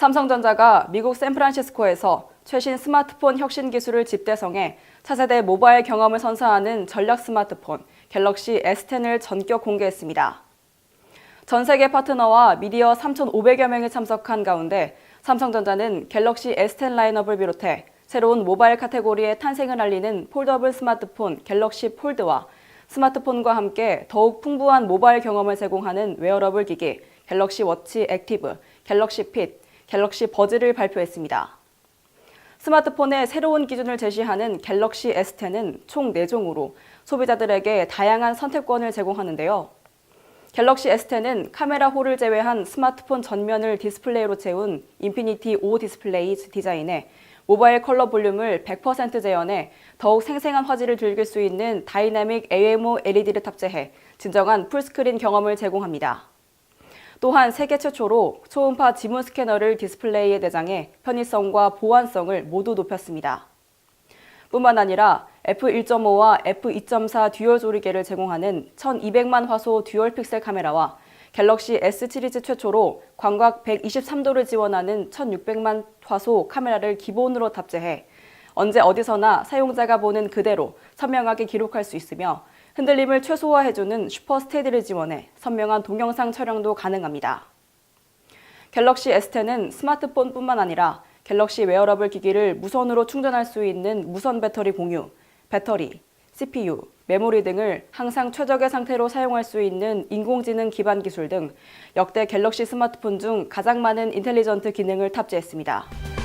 삼성전자가 미국 샌프란시스코에서 최신 스마트폰 혁신 기술을 집대성해 차세대 모바일 경험을 선사하는 전략 스마트폰 갤럭시 S10을 전격 공개했습니다. 전 세계 파트너와 미디어 3,500여 명이 참석한 가운데 삼성전자는 갤럭시 S10 라인업을 비롯해 새로운 모바일 카테고리의 탄생을 알리는 폴더블 스마트폰 갤럭시 폴드와 스마트폰과 함께 더욱 풍부한 모바일 경험을 제공하는 웨어러블 기기 갤럭시 워치 액티브, 갤럭시 핏, 갤럭시 버즈를 발표했습니다. 스마트폰의 새로운 기준을 제시하는 갤럭시 S10은 총 4종으로 소비자들에게 다양한 선택권을 제공하는데요. 갤럭시 S10은 카메라 홀을 제외한 스마트폰 전면을 디스플레이로 채운 인피니티 5 디스플레이 디자인에 모바일 컬러 볼륨을 100% 재현해 더욱 생생한 화질을 즐길 수 있는 다이나믹 AMO LED를 탑재해 진정한 풀스크린 경험을 제공합니다. 또한 세계 최초로 초음파 지문 스캐너를 디스플레이에 내장해 편의성과 보안성을 모두 높였습니다. 뿐만 아니라 f1.5와 f2.4 듀얼 조리개를 제공하는 1200만 화소 듀얼 픽셀 카메라와 갤럭시 S 시리즈 최초로 광각 123도를 지원하는 1600만 화소 카메라를 기본으로 탑재해 언제 어디서나 사용자가 보는 그대로 선명하게 기록할 수 있으며 흔들림을 최소화해주는 슈퍼 스테디를 지원해 선명한 동영상 촬영도 가능합니다. 갤럭시 S10은 스마트폰뿐만 아니라 갤럭시 웨어러블 기기를 무선으로 충전할 수 있는 무선 배터리 공유, 배터리, CPU, 메모리 등을 항상 최적의 상태로 사용할 수 있는 인공지능 기반 기술 등 역대 갤럭시 스마트폰 중 가장 많은 인텔리전트 기능을 탑재했습니다.